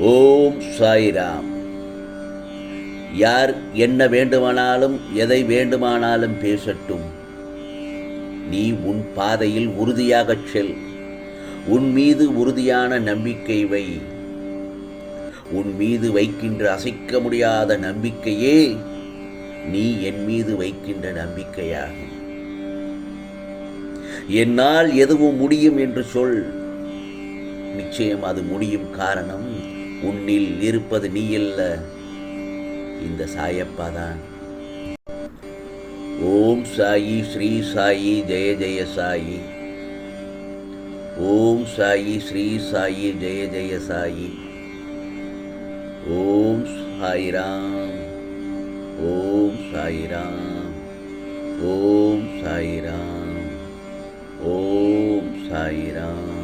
ஓம் சாய்ராம். யார் என்ன வேண்டுமானாலும் எதை வேண்டுமானாலும் பேசட்டும். நீ உன் பாதையில் உறுதியாகச் செல். உன் மீது உறுதியான நம்பிக்கை வை. உன் மீது வைக்கின்ற அசைக்க முடியாத நம்பிக்கையே நீ என் மீது வைக்கின்ற நம்பிக்கையாகும். என்னால் எதுவும் முடியும் என்று சொல். நிச்சயம் அது முடியும் காரணம். உன்னில் இருப்பது நீ இல்ல இந்த சாயப்பா தான். ஓம் சாயி ஸ்ரீ சாயி ஜெய ஜெய சாயி. ஓம் சாயி ஸ்ரீ சாயி ஜெய ஜெய சாயி. ஓம் சாய்ராம். ஓம் சாய்ராம். ஓம் சாய்ராம். ஓம் சாய்ராம்.